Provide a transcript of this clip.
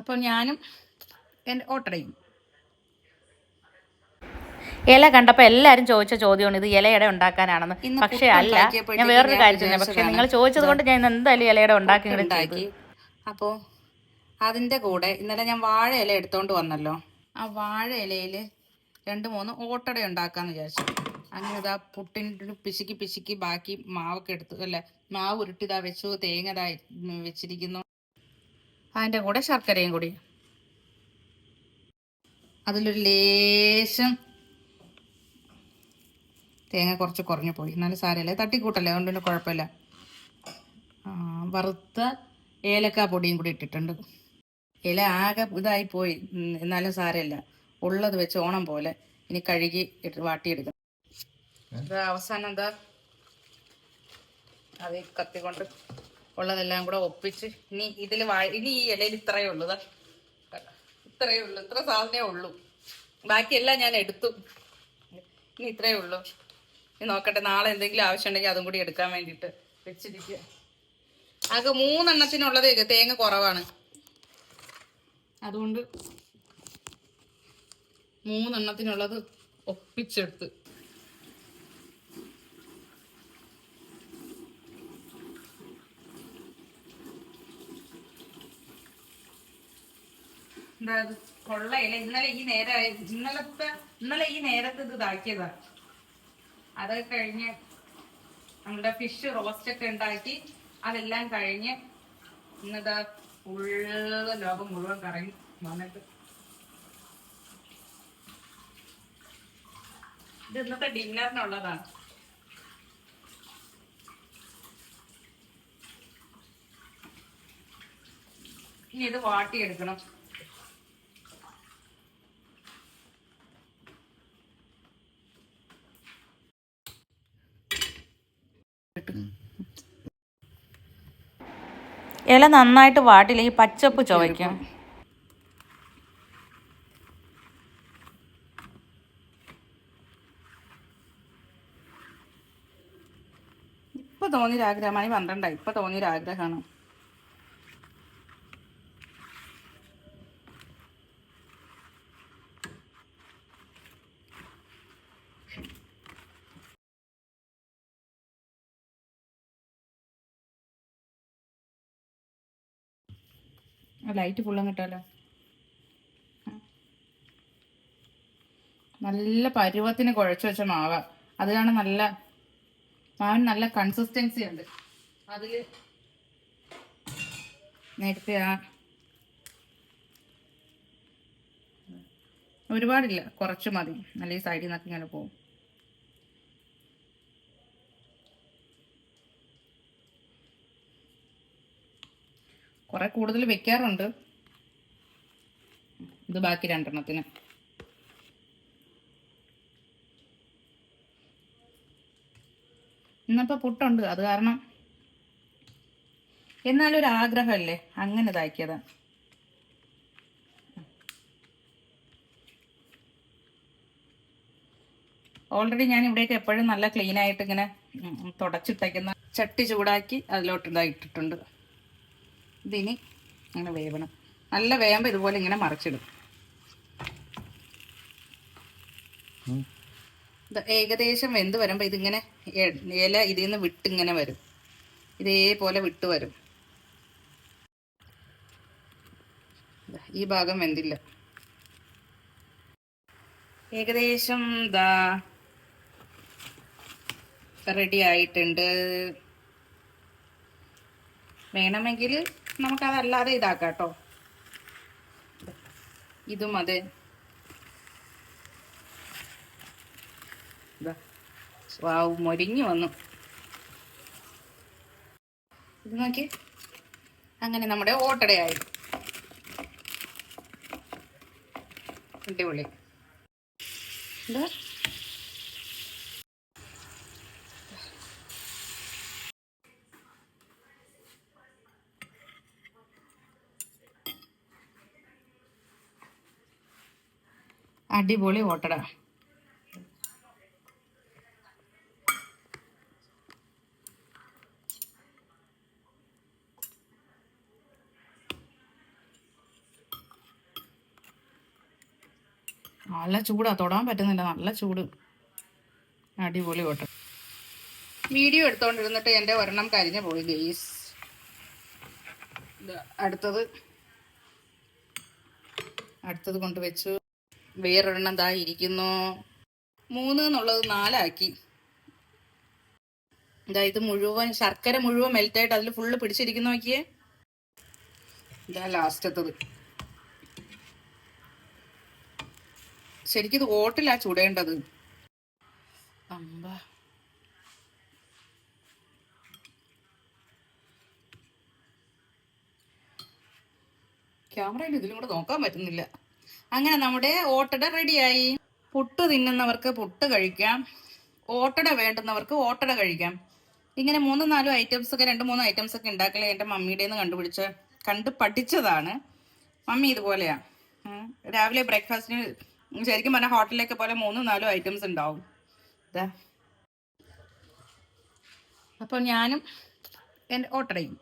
അപ്പോൾ ഞാനും എന്റെ ഓട്ടടയും. ഇല കണ്ടപ്പോൾ എല്ലാവരും ചോദിച്ച ചോദ്യമാണ് ഇത് ഇലയുടെ ഉണ്ടാക്കാനാണെന്ന്. പക്ഷെ അല്ല ഞാൻ വേറൊരു കാര്യം ചോദിച്ചു പക്ഷേ നിങ്ങൾ ചോദിച്ചത് കൊണ്ട് ഞാൻ എന്തായാലും ഇലയുടെ ഉണ്ടാക്കി. അതിന്റെ അപ്പോൾ അതിന്റെ കൂടെ ഇന്നലെ ഞാൻ വാഴ ഇല എടുത്തോണ്ട് വന്നല്ലോ. ആ വാഴ ഇലയിൽ രണ്ട് മൂന്ന് ഓട്ടട ഉണ്ടാക്കാന്ന് വിചാരിച്ചു. അങ്ങനെ ഇതാ പുട്ടിന്റെ പിശുക്കി പിശുക്കി ബാക്കി മാവൊക്കെ എടുത്തു. അല്ല? മാവ് ഉരുട്ടിതാ വെച്ചു തേങ്ങ ഇതാ വെച്ചിരിക്കുന്നു. അതിന്റെ കൂടെ ശർക്കരയും കൂടി. അതിലൊരു ലേശം തേങ്ങ കുറച്ച് കുറഞ്ഞു പോയി. എന്നാലും സാരമില്ല. തട്ടിക്കൂട്ടല്ലേ? അതുകൊണ്ട് പിന്നെ കുഴപ്പമില്ല. വറുത്ത ഏലക്ക പൊടിയും കൂടി ഇട്ടിട്ടുണ്ട്. ഇല ആകെ ഇതായി പോയി. എന്നാലും സാരമില്ല. ഉള്ളത് വെച്ച് ഓണം പോലെ ഇനി കഴുകി വാട്ടിയെടുക്കണം. ഇത് അവസാനം എന്താ? അത് കത്തിക്കൊണ്ട് കത്തി കൊണ്ട് ഉള്ളതെല്ലാം കൂടെ ഒപ്പിച്ച് ഇനി ഇതിൽ ഇനി ഈ ഇലയിൽ ഇത്രയേ ഉള്ളൂ. ഇത്രയേ ഉള്ളൂ ഇത്ര സാധനമേ ഉള്ളൂ. ബാക്കിയെല്ലാം ഞാൻ എടുത്തു. ഇനി ഇത്രയേ ഉള്ളൂ. ഇനി നോക്കട്ടെ നാളെ എന്തെങ്കിലും ആവശ്യമുണ്ടെങ്കിൽ അതും കൂടി എടുക്കാൻ വേണ്ടിയിട്ട് വെച്ചിരിക്കുക. ആകെ മൂന്നെണ്ണത്തിനുള്ളത് തേങ്ങ കുറവാണ്. അതുകൊണ്ട് മൂന്നെണ്ണത്തിനുള്ളത് ഒപ്പിച്ചെടുത്ത്. എന്താ ഇത്? കൊള്ളയില്ല. ഇന്നലെ ഈ നേരം ഇന്നലത്തെ ഇന്നലെ ഈ നേരത്തെ ഇത് ഇതാക്കിയതാ. അത് കഴിഞ്ഞ് നമ്മുടെ ഫിഷ് റോസ്റ്റ് ഒക്കെ ഉണ്ടാക്കി. അതെല്ലാം കഴിഞ്ഞ് ഇന്നതാ ഫുള്ള് ലോകം മുഴുവൻ കറങ്ങി വന്നിട്ട്. ഇത് ഇന്നത്തെ ഡിന്നറിനുള്ളതാണ് ഇനി ഇത് വാട്ടിയെടുക്കണം. ഇല നന്നായിട്ട് വാട്ടില്ല? ഈ പച്ചപ്പ് ചുവയ്ക്കും. ഇപ്പൊ തോന്നിയൊരാഗ്രഹമായി പന്ത്രണ്ടായി. ഇപ്പൊ തോന്നിയൊരു ലൈറ്റ് ഫുള്ളും കിട്ടാലോ നല്ല പരുവത്തിന് കുഴച്ച് വെച്ച മാവ. അതിലാണ് നല്ല മാവിന് നല്ല കൺസിസ്റ്റൻസി ഉണ്ട്. അതിൽ നേരത്തെ ആ ഒരുപാടില്ല. കുറച്ച് മതി. നല്ല ഈ സൈഡിൽ നിന്നൊക്കെ ഇങ്ങനെ പോകും. കുറെ കൂടുതൽ വെക്കാറുണ്ട്. ഇത് ബാക്കി രണ്ടെണ്ണത്തിന്. ഇന്നിപ്പോൾ പുട്ടുണ്ട്. അത് കാരണം എന്നാലും ഒരു ആഗ്രഹമല്ലേ? അങ്ങനെ ഇതാക്കിയത്. ഓൾറെഡി ഞാൻ ഇവിടെയൊക്കെ എപ്പോഴും നല്ല ക്ലീൻ ആയിട്ട് ഇങ്ങനെ തുടച്ചിട്ടേക്കുന്ന ചട്ടി ചൂടാക്കി അതിലോട്ട് ഇതായിട്ടിട്ടുണ്ട് ഇതിനി അങ്ങനെ വേവണം. നല്ല വേവുമ്പോൾ ഇതുപോലെ ഇങ്ങനെ മറിച്ചിടും. ഇത് ഏകദേശം വെന്ത് വരുമ്പോൾ ഇതിങ്ങനെ ഇല ഇതിൽ നിന്ന് വിട്ടിങ്ങനെ വരും. ഇതേപോലെ വിട്ട് വരും. ഈ ഭാഗം വെന്തില്ല. ഏകദേശം ദാ റെഡി ആയിട്ടുണ്ട്. വേണമെങ്കിൽ നമുക്കതല്ലാതെ ഇതാക്കാം കേട്ടോ ഇതും അതെ. വാവ് മൊരിഞ്ഞു വന്നു. ഇത് നോക്കി. അങ്ങനെ നമ്മുടെ ഓട്ടടയായി അടിപൊളി. എന്താ അടിപൊളി ഓട്ടട നല്ല ചൂടാ തൊടാൻ പറ്റുന്നില്ല. നല്ല ചൂട്. അടിപൊളി ഓട്ട വീഡിയോ എടുത്തോണ്ടിരുന്നിട്ട് എന്റെ ഒരെണ്ണം കരിഞ്ഞു പോയി ഗെയ്സ് അടുത്തത്. അടുത്തത് കൊണ്ടുവച്ചു വേറൊരെണ്ണം ദാ ഇരിക്കുന്നു. മൂന്ന് എന്നുള്ളത് നാലാക്കി. ഇതാ ഇത് മുഴുവൻ ശർക്കര മുഴുവൻ മെൽറ്റായിട്ട് അതിൽ ഫുള്ള് പിടിച്ചിരിക്കുന്ന നോക്കിയേ. ഇതാ ലാസ്റ്റത്തത്. ശരിക്കും ഇത് ഓട്ടിലാ ചുടേണ്ടത്. അമ്പ. ക്യാമറയിൽ ഇതിലും കൂടെ നോക്കാൻ പറ്റുന്നില്ല. അങ്ങനെ നമ്മുടെ ഓട്ടട റെഡിയായി. പുട്ട് തിന്നുന്നവർക്ക് പുട്ട് കഴിക്കാം. ഓട്ടട വേണ്ടുന്നവർക്ക് ഓട്ടട കഴിക്കാം. ഇങ്ങനെ മൂന്ന് നാലും ഐറ്റംസ് ഒക്കെ രണ്ട് മൂന്ന് ഐറ്റംസ് ഒക്കെ ഉണ്ടാക്കലേ എന്റെ മമ്മിയുടെ നിന്ന് കണ്ടുപിടിച്ച് കണ്ട് പഠിച്ചതാണ്. മമ്മി ഇതുപോലെയാ. രാവിലെ ബ്രേക്ക്ഫാസ്റ്റിന് ശരിക്കും പറഞ്ഞാൽ ഹോട്ടലിലൊക്കെ പോലെ മൂന്നും നാലും ഐറ്റംസ് ഉണ്ടാവും. ഇതാ അപ്പോൾ ഞാനും എന്റെ ഓട്ടടയും.